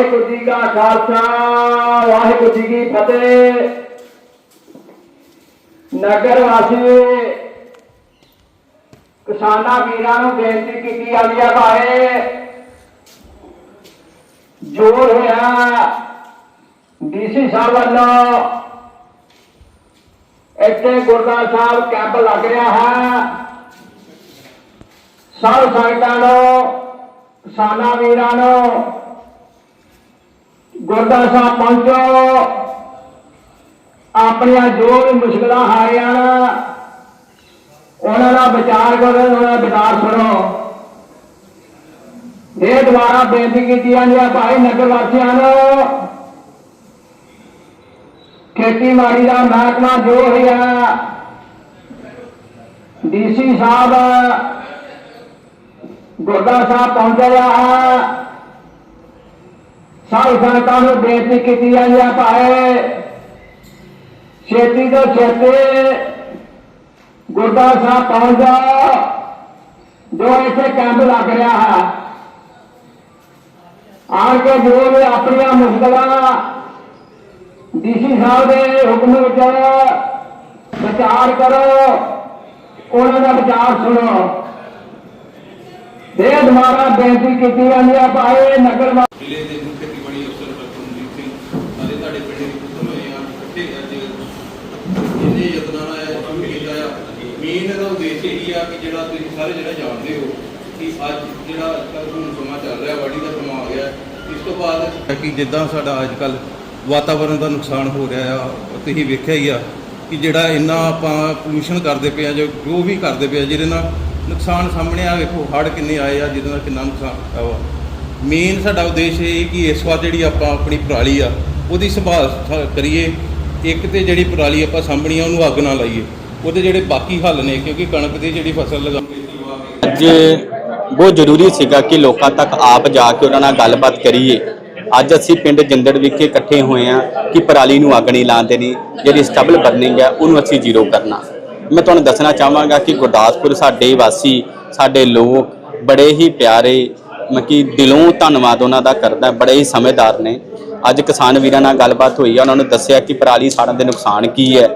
ਵਾਹਿਗੁਰੂ ਜੀ ਕਾ ਖਾਲਸਾ, ਵਾਹਿਗੁਰੂ ਜੀ ਕੀ ਫਤਿਹ। ਨਗਰ ਵਾਸੀ ਕਿਸਾਨਾਂ ਵੀਰਾਂ ਨੂੰ ਬੇਨਤੀ ਕੀਤੀ ਜਾਂਦੀ ਹੈ ਭਾਏ ਜੋ ਹੋਇਆ ਡੀਸੀ ਸਾਹਿਬ ਵੱਲੋਂ ਇੱਥੇ ਗੁਰਦੁਆਰਾ ਸਾਹਿਬ ਕੈਂਪ ਲੱਗ ਰਿਹਾ ਹੈ। ਸਭ ਸੰਗਤਾਂ ਨੂੰ, ਕਿਸਾਨਾਂ ਵੀਰਾਂ ਨੂੰ ਗੁਰਦੁਆਰਾ ਸਾਹਿਬ ਪਹੁੰਚੋ। ਆਪਣੀਆਂ ਜੋ ਵੀ ਮੁਸ਼ਕਲਾਂ ਹਾਰੀਆਂ ਉਹਨਾਂ ਦਾ ਵਿਚਾਰ ਕਰੋ, ਉਹਨਾਂ ਦਾ ਵਿਚਾਰ ਸੁਣੋ। ਇਹ ਦੁਆਰਾ ਬੇਨਤੀ ਕੀਤੀ ਜਾਂਦੀ ਹੈ ਭਾਈ ਨਗਰ ਵਾਸੀਆਂ ਨੂੰ, ਖੇਤੀਬਾੜੀ ਦਾ ਮਹਿਕਮਾ ਜੋ ਹੈ ਡੀਸੀ ਸਾਹਿਬ, ਗੁਰਦੁਆਰਾ ਸਾਹਿਬ ਪਹੁੰਚਿਆ ਹੈ ਸਭ ਸੰਗਤਾਂ ਨੂੰ ਬੇਨਤੀ ਕੀਤੀ ਜਾਂਦੀ ਹੈ ਭਾਈ ਛੇਤੀ ਤੋਂ ਛੇਤੀ ਗੁਰਦੁਆਰਾ ਸਾਹਿਬ ਪਹੁੰਚ ਜਾਓ, ਜੋ ਇੱਥੇ ਕੈਂਪ ਲੱਗ ਰਿਹਾ ਹੈ। ਆਣ ਕੇ ਜੋ ਵੀ ਆਪਣੀਆਂ ਮੁਸ਼ਕਲਾਂ ਡੀਸੀ ਸਾਹਿਬ ਦੇ ਹੁਕਮ ਵਿੱਚ ਵਿਚਾਰ ਕਰੋ, ਉਹਨਾਂ ਦਾ ਵਿਚਾਰ ਸੁਣੋ। ਦੇ ਦੁਆਰਾ ਬੇਨਤੀ ਕੀਤੀ ਜਾਂਦੀ ਹੈ ਭਾਈ ਨਗਰ ਜ਼ਿਲ੍ਹੇ ਦੇ ਮੁੱਖ ਖੇਤੀਬਾੜੀ ਅਫਸਰ ਡਾਕਟਰ ਮਨਜੀਤ ਸਿੰਘ ਅਤੇ ਤੁਹਾਡੇ ਪਿੰਡ ਦੇ ਪੁੱਤਰ ਹੋਏ ਆ ਇਕੱਠੇ ਅੱਜ ਇਹਦੇ ਯਤਨਾਂ ਨਾਲ ਇਹ ਕੰਮ ਕੀਤਾ ਆ ਮੇਨ ਇਹਦਾ ਉਦੇਸ਼ ਇਹੀ ਆ ਕਿ ਜਿਹੜਾ ਤੁਸੀਂ ਸਾਰੇ ਜਿਹੜਾ ਜਾਣਦੇ ਹੋ ਕਿ ਅੱਜ ਜਿਹੜਾ ਅੱਜ ਕੱਲ੍ਹ ਹੁਣ ਸਮਾਂ ਚੱਲ ਰਿਹਾ, ਵਾਢੀ ਦਾ ਸਮਾਂ ਆ ਗਿਆ। ਇਸ ਤੋਂ ਬਾਅਦ ਕਿ ਜਿੱਦਾਂ ਸਾਡਾ ਅੱਜ ਕੱਲ੍ਹ ਵਾਤਾਵਰਣ ਦਾ ਨੁਕਸਾਨ ਹੋ ਰਿਹਾ ਆ, ਤੁਸੀਂ ਵੇਖਿਆ ਹੀ ਆ ਕਿ ਜਿਹੜਾ ਇੰਨਾ ਆਪਾਂ ਪੋਲੂਸ਼ਨ ਕਰਦੇ ਪਏ ਆ, ਜੋ ਜੋ ਵੀ ਕਰਦੇ ਪਏ ਆ, ਜਿਹਦੇ ਨਾਲ ਨੁਕਸਾਨ ਸਾਹਮਣੇ ਆ, ਵੇਖੋ ਹੜ੍ਹ ਕਿੰਨੇ ਆਏ ਆ, ਜਿਹਦੇ ਨਾਲ ਕਿੰਨਾ ਨੁਕਸਾਨ ਹੋਇਆ ਵਾ। ਮੇਨ ਸਾਡਾ ਉਦੇਸ਼ ਇਹ ਕਿ ਇਸ ਵਾਰ ਜਿਹੜੀ ਆਪਾਂ ਆਪਣੀ ਪਰਾਲੀ ਆ, ਉਹਦੀ ਸੰਭਾਲ ਕਰੀਏ। ਇੱਕ ਤੇ ਜਿਹੜੀ ਪਰਾਲੀ ਆਪਾਂ ਸਾਂਭਣੀ ਆ, ਉਹਨੂੰ ਅੱਗ ਨਾ ਲਾਈਏ। ਉਹਦੇ ਜਿਹੜੇ ਬਾਕੀ ਹੱਲ ਨੇ, ਕਿਉਂਕਿ ਕਣਕ ਦੀ ਜਿਹੜੀ ਫਸਲ ਲਗਾਉਂਦੇ ਅੱਜ ਬਹੁਤ ਜ਼ਰੂਰੀ ਸੀਗਾ ਕਿ ਲੋਕਾਂ ਤੱਕ ਆਪ ਜਾ ਕੇ ਉਹਨਾਂ ਨਾਲ ਗੱਲਬਾਤ ਕਰੀਏ। ਅੱਜ ਅਸੀਂ ਪਿੰਡ ਜਿੰਦੜ ਵਿਖੇ ਇਕੱਠੇ ਹੋਏ ਹਾਂ ਕਿ ਪਰਾਲੀ ਨੂੰ ਅੱਗ ਨਹੀਂ ਲਾਉਣ ਦੇਣੀ, ਜਿਹੜੀ ਸਟਬਲ ਬਰਨਿੰਗ ਹੈ, ਉਹਨੂੰ ਅਸੀਂ ਜ਼ੀਰੋ ਕਰਨਾ। ਮੈਂ ਤੁਹਾਨੂੰ ਦੱਸਣਾ ਚਾਹਾਂਗਾ ਕਿ ਗੁਰਦਾਸਪੁਰ ਸਾਡੇ ਵਾਸੀ, ਸਾਡੇ ਲੋਕ ਬੜੇ ਹੀ ਪਿਆਰੇ ਮੈਂ ਕਿ ਦਿਲੋਂ ਧੰਨਵਾਦ ਉਹਨਾਂ ਦਾ ਕਰਦਾ, ਬੜੇ ਹੀ ਸਮਝਦਾਰ ਨੇ। ਅੱਜ ਕਿਸਾਨ ਵੀਰਾਂ ਨਾਲ ਗੱਲਬਾਤ ਹੋਈ ਆ, ਉਹਨਾਂ ਨੂੰ ਦੱਸਿਆ ਕਿ ਪਰਾਲੀ ਸਾੜਨ ਦੇ ਨੁਕਸਾਨ ਕੀ ਹੈ।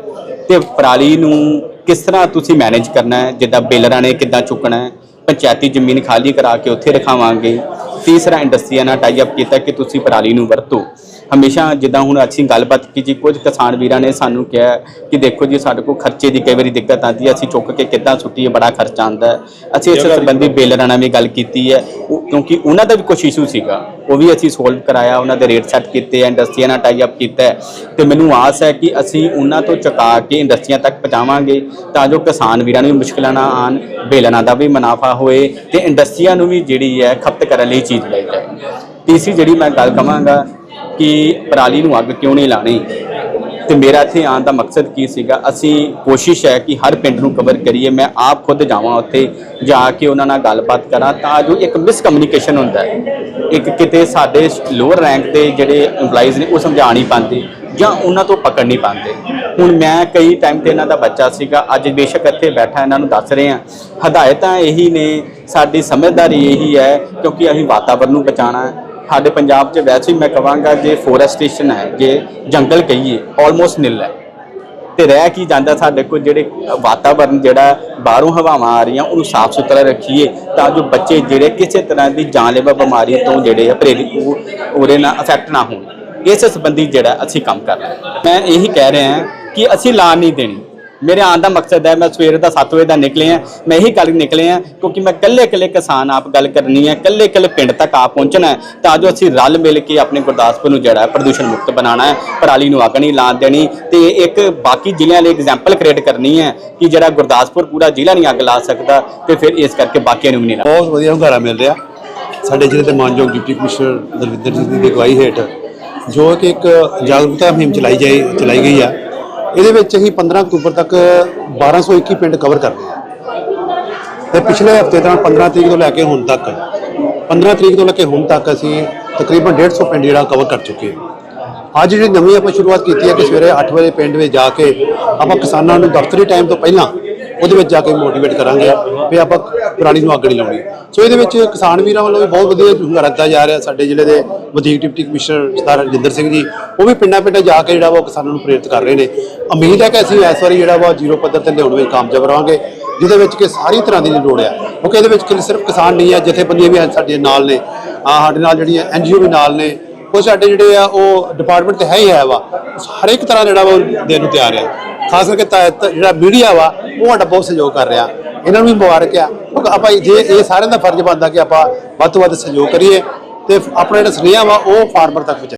ਤੇ ਪਰਾਲੀ ਨੂੰ ਕਿਸ ਤਰ੍ਹਾਂ ਤੁਸੀਂ ਮੈਨੇਜ ਕਰਨਾ ਹੈ? ਜਿੱਦਾਂ ਬੇਲਰਾਂ ਨੇ ਕਿੱਦਾਂ ਚੁੱਕਣਾ ਹੈ? ਪੰਚਾਇਤੀ ਜ਼ਮੀਨ ਖਾਲੀ ਕਰਾ ਕੇ ਉੱਥੇ ਰਖਾਵਾਂਗੇ। ਤੀਸਰਾ ਇੰਡਸਟਰੀਆਂ ਨਾਲ ਟਾਈ ਅਪ ਕੀਤਾ ਕਿ ਤੁਸੀਂ ਪਰਾਲੀ ਨੂੰ ਵਰਤੋ। ਹਮੇਸ਼ਾ ਜਿੱਦਾਂ ਹੁਣ ਅਸੀਂ ਗੱਲਬਾਤ ਕੀਤੀ ਕੁਝ ਕਿਸਾਨ ਵੀਰਾਂ ਨੇ ਸਾਨੂੰ ਕਿਹਾ ਕਿ ਦੇਖੋ ਜੀ ਸਾਡੇ ਕੋਲ ਖਰਚੇ ਦੀ ਕਈ ਵਾਰੀ ਦਿੱਕਤ ਆਉਂਦੀ ਹੈ ਅਸੀਂ ਚੁੱਕ ਕੇ ਕਿੱਦਾਂ ਸੁੱਟੀਏ ਬੜਾ ਖਰਚਾ ਆਉਂਦਾ ਅਸੀਂ ਇਸ ਸੰਬੰਧੀ ਬੇਲਰਾਂ ਨਾਲ ਵੀ ਗੱਲ ਕੀਤੀ ਹੈ। ਕਿਉਂਕਿ ਉਹਨਾਂ ਦਾ ਵੀ ਕੁਝ ਇਸ਼ੂ ਸੀਗਾ ਉਹ ਵੀ ਅਸੀਂ ਸੋਲਵ ਕਰਾਇਆ ਉਹਨਾਂ ਦੇ ਰੇਟ ਸੈੱਟ ਕੀਤੇ ਇੰਡਸਟਰੀਆਂ ਨਾਲ ਟਾਈ ਅਪ ਕੀਤਾ ਤੇ ਮੈਨੂੰ ਆਸ ਹੈ ਕਿ ਅਸੀਂ ਉਹਨਾਂ ਤੋਂ ਚੁਕਾ ਕੇ ਇੰਡਸਟਰੀਆਂ ਤੱਕ ਪਹੁੰਚਾਵਾਂਗੇ ਤਾਂ ਜੋ ਕਿਸਾਨ ਵੀਰਾਂ ਨੂੰ ਵੀ ਮੁਸ਼ਕਲਾਂ ਨਾ ਆਣ ਬੇਲਰਾਂ ਦਾ ਵੀ ਮੁਨਾਫਾ ਹੋਏ ਤੇ ਇੰਡਸਟਰੀਆਂ ਨੂੰ ਵੀ ਜਿਹੜੀ ਹੈ ਖਪਤ ਕਰਨ ਲਈ ਚੀਜ਼ ਮਿਲ ਜਾਏ। ਤੀਸਰੀ ਜਿਹੜੀ ਮੈਂ ਗੱਲ ਕਵਾਂਗਾ ਕਿ ਪਰਾਲੀ ਨੂੰ ਅੱਗ ਕਿਉਂ ਨਹੀਂ ਲਾਣੀ? ਤੇ ਮੇਰਾ ਇੱਥੇ ਆਉਣ ਦਾ ਮਕਸਦ ਕੀ ਸੀਗਾ? ਅਸੀਂ ਕੋਸ਼ਿਸ਼ ਹੈ ਕਿ ਹਰ ਪਿੰਡ ਨੂੰ ਕਵਰ ਕਰੀਏ। ਮੈਂ ਆਪ ਖੁਦ ਜਾਵਾਂ ਉੱਥੇ, ਜਾ ਕੇ ਉਹਨਾਂ ਨਾਲ ਗੱਲਬਾਤ ਕਰਾਂ ਤਾਂ ਜੋ ਇੱਕ ਮਿਸਕਮਿਊਨੀਕੇਸ਼ਨ ਹੁੰਦਾ ਹੈ। ਇੱਕ ਕਿਤੇ ਸਾਡੇ ਲੋਅਰ ਰੈਂਕ ਦੇ ਜਿਹੜੇ EMPLOYEES ਨੇ ਉਹ ਸਮਝਾ ਨਹੀਂ ਪਾਉਂਦੇ ਜਾਂ ਉਹਨਾਂ ਤੋਂ ਪਕੜ ਨਹੀਂ ਪਾਉਂਦੇ। ਹੁਣ ਮੈਂ ਕਈ ਟਾਈਮ ਤੇ ਇਹਨਾਂ ਦਾ ਬੱਚਾ ਸੀਗਾ। ਅੱਜ ਬੇਸ਼ੱਕ ਇੱਥੇ ਬੈਠਾ, ਇਹਨਾਂ ਨੂੰ ਦੱਸ ਰਹੇ ਹਾਂ। ਹਦਾਇਤਾਂ ਇਹੀ ਨੇ, ਸਾਡੀ ਸਮਝਦਾਰੀ ਇਹੀ ਹੈ ਕਿਉਂਕਿ ਅਸੀਂ ਵਾਤਾਵਰਨ ਨੂੰ ਬਚਾਉਣਾ ਹੈ। ਸਾਡੇ ਪੰਜਾਬ 'ਚ ਵੈਸੇ ਹੀ ਮੈਂ ਕਹਾਂਗਾ ਜੇ ਫੋਰੈਸਟੇਸ਼ਨ ਹੈ, ਜੇ ਜੰਗਲ ਕਹੀਏ ਆਲਮੋਸਟ ਨਿਲ ਹੈ। ਤੇ ਰਹਿ ਕੀ ਜਾਂਦਾ ਸਾਡੇ ਕੋਲ ਜਿਹੜੇ ਵਾਤਾਵਰਨ, ਜਿਹੜਾ ਬਾਹਰੋਂ ਹਵਾਵਾਂ ਆ ਰਹੀਆਂ, ਉਹਨੂੰ ਸਾਫ਼ ਸੁਥਰਾ ਰੱਖੀਏ ਤਾਂ ਜੋ ਬੱਚੇ ਜਿਹੜੇ ਕਿਸੇ ਤਰ੍ਹਾਂ ਦੀ ਜਾਨਲੇਵਾ ਬਿਮਾਰੀ ਤੋਂ ਜਿਹੜੇ ਆ ਪ੍ਰੇਰਿਤ ਉਹ ਉਹਦੇ ਨਾਲ ਅਫੈਕਟ ਨਾ ਹੋਣ। ਇਸ ਸੰਬੰਧੀ ਜਿਹੜਾ ਅਸੀਂ ਕੰਮ ਕਰ ਰਹੇ ਮੈਂ ਇਹੀ ਕਹਿ ਰਿਹਾ ਕਿ ਅਸੀਂ ਲਾ ਨਹੀਂ ਦੇਣੀ। ਮੇਰੇ ਆਉਣ ਦਾ ਮਕਸਦ ਹੈ, ਮੈਂ ਸਵੇਰ ਦਾ 7 ਵਜੇ ਦਾ ਨਿਕਲੇ ਆ ਮੈਂ ਇਹੀ ਗੱਲ ਨਿਕਲੇ ਆ ਕਿਉਂਕਿ ਮੈਂ ਕੱਲੇ ਕੱਲੇ ਕਿਸਾਨ ਆਪ ਗੱਲ ਕਰਨੀ ਹੈ ਕੱਲੇ ਕੱਲੇ ਪਿੰਡ ਤੱਕ ਆ ਪਹੁੰਚਣਾ ਹੈ। ਤਾਂ ਜੋ ਅਸੀਂ ਰਲ ਮਿਲ ਕੇ ਆਪਣੇ ਗੁਰਦਾਸਪੁਰ ਨੂੰ ਜਿਹੜਾ ਪ੍ਰਦੂਸ਼ਣ ਮੁਕਤ ਬਣਾਉਣਾ ਹੈ, ਪਰਾਲੀ ਨੂੰ ਅੱਗ ਨਹੀਂ ਲਾਉਣ ਦੇਣੀ। ਤੇ ਇੱਕ ਬਾਕੀ ਜ਼ਿਲ੍ਹਿਆਂ ਲਈ ਐਗਜ਼ਾਮਪਲ ਕ੍ਰੀਏਟ ਕਰਨੀ ਹੈ ਕਿ ਜਿਹੜਾ ਗੁਰਦਾਸਪੁਰ ਪੂਰਾ ਜ਼ਿਲ੍ਹਾ ਨਹੀਂ ਅੱਗ ਲਾ ਸਕਦਾ ਤੇ ਫਿਰ ਇਸ ਕਰਕੇ ਬਾਕੀਆਂ ਨੂੰ ਵੀ ਨਹੀਂ ਬਹੁਤ ਵਧੀਆ ਹੁੰਗਾਰਾ ਮਿਲ ਰਿਹਾ। ਸਾਡੇ ਜ਼ਿਲ੍ਹੇ ਦੇ ਮਾਨਯੋਗ ਡਿਪਟੀ ਕਮਿਸ਼ਨਰ ਦਲਵਿੰਦਰ ਜੀ ਦੀ ਅਗਵਾਈ ਹੇਠ ਜੋ ਕਿ ਇੱਕ ਜਾਗਰੂਕਤਾ ਮੁਹਿੰਮ ਚਲਾਈ ਜਾਈ ਚਲਾਈ ਗਈ ਆ। ਇਹਦੇ ਵਿੱਚ ਅਸੀਂ 15 ਅਕਤੂਬਰ ਤੱਕ 1221 ਪਿੰਡ ਕਵਰ ਕਰਦੇ ਹਾਂ ਤੇ ਪਿਛਲੇ ਹਫ਼ਤੇ ਦੌਰਾਨ 15 ਤਰੀਕ ਤੋਂ ਲੈ ਕੇ ਹੁਣ ਤੱਕ 15 ਤਰੀਕ ਤੋਂ ਲੈ ਕੇ ਹੁਣ ਤੱਕ ਅਸੀਂ ਤਕਰੀਬਨ 150 ਪਿੰਡ ਜਿਹੜਾ ਕਵਰ ਕਰ ਚੁੱਕੇ ਹਾਂ ਅੱਜ ਜਿਹੜੀ ਨਵੀਂ ਆਪਾਂ ਸ਼ੁਰੂਆਤ ਕੀਤੀ ਹੈ ਕਿ ਸਵੇਰੇ 8 ਵਜੇ ਪਿੰਡ ਵਿੱਚ ਜਾ ਕੇ ਆਪਾਂ ਕਿਸਾਨਾਂ ਨੂੰ ਦਫ਼ਤਰੀ ਟਾਈਮ ਤੋਂ ਪਹਿਲਾਂ ਉਹਦੇ ਵਿੱਚ ਜਾ ਕੇ ਮੋਟੀਵੇਟ ਕਰਾਂਗੇ ਵੀ ਆਪਾਂ ਪਰਾਲੀ ਨੂੰ ਅੱਗ ਨਹੀਂ ਲਾਉਣੀ। ਸੋ ਇਹਦੇ ਵਿੱਚ ਕਿਸਾਨ ਵੀਰਾਂ ਵੱਲੋਂ ਵੀ ਬਹੁਤ ਵਧੀਆ ਹੁੰਗਾਰਾ ਦਿੱਤਾ ਜਾ ਰਿਹਾ। ਸਾਡੇ ਜ਼ਿਲ੍ਹੇ ਦੇ ਵਧੀਕ ਡਿਪਟੀ ਕਮਿਸ਼ਨਰ ਸਰਦਾਰ ਰਜਿੰਦਰ ਸਿੰਘ ਜੀ, ਉਹ ਵੀ ਪਿੰਡਾਂ ਪਿੰਡਾਂ ਜਾ ਕੇ ਜਿਹੜਾ ਵਾ ਉਹ ਕਿਸਾਨਾਂ ਨੂੰ ਪ੍ਰੇਰਿਤ ਕਰ ਰਹੇ ਨੇ। ਉਮੀਦ ਹੈ ਕਿ ਅਸੀਂ ਇਸ ਵਾਰੀ ਜਿਹੜਾ ਵਾ ਜ਼ੀਰੋ ਪੱਧਰ ਤੇ ਲਿਆਉਣ ਵਿੱਚ ਕਾਮਯਾਬ ਰਹਾਂਗੇ, ਜਿਹਦੇ ਵਿੱਚ ਕਿ ਸਾਰੀ ਤਰ੍ਹਾਂ ਦੀ ਲੋੜ ਹੈ ਕਿਉਂਕਿ ਇਹਦੇ ਵਿੱਚ ਕਿ ਸਿਰਫ ਕਿਸਾਨ ਨਹੀਂ ਹੈ ਜਥੇਬੰਦੀਆਂ ਵੀ ਸਾਡੇ ਨਾਲ ਨੇ। ਸਾਡੇ ਨਾਲ ਜਿਹੜੀਆਂ ਐਨਜੀਓ ਵੀ ਨਾਲ ਨੇ। ਉਹ ਸਾਡੇ ਜਿਹੜੇ ਆ, ਉਹ ਡਿਪਾਰਟਮੈਂਟ ਤੇ ਹੈ ਹੀ ਹੈ ਵਾ। ਹਰ ਇੱਕ ਤਰ੍ਹਾਂ ਜਿਹੜਾ ਵਾ ਦੇਣ ਨੂੰ ਤਿਆਰ ਹੈ ਖਾਸ ਕਰਕੇ ਤਾਂ- ਜਿਹੜਾ ਮੀਡੀਆ ਵਾ ਉਹ ਸਾਡਾ ਬਹੁਤ ਸਹਿਯੋਗ ਕਰ ਰਿਹਾ। ਇਹਨਾਂ ਨੂੰ ਵੀ ਮੁਬਾਰਕ ਆ। ਆਪਾਂ ਜੇ ਇਹ ਸਾਰਿਆਂ ਦਾ ਫਰਜ਼ ਬਣਦਾ ਕਿ ਆਪਾਂ ਵੱਧ ਤੋਂ ਵੱਧ ਸਹਿਯੋਗ ਕਰੀਏ ਤੇ ਆਪਣਾ ਜਿਹੜਾ ਸੁਨੇਹਾ ਵਾ ਉਹ ਫਾਰਮਰ ਤੱਕ ਪਹੁੰਚਾਈਏ।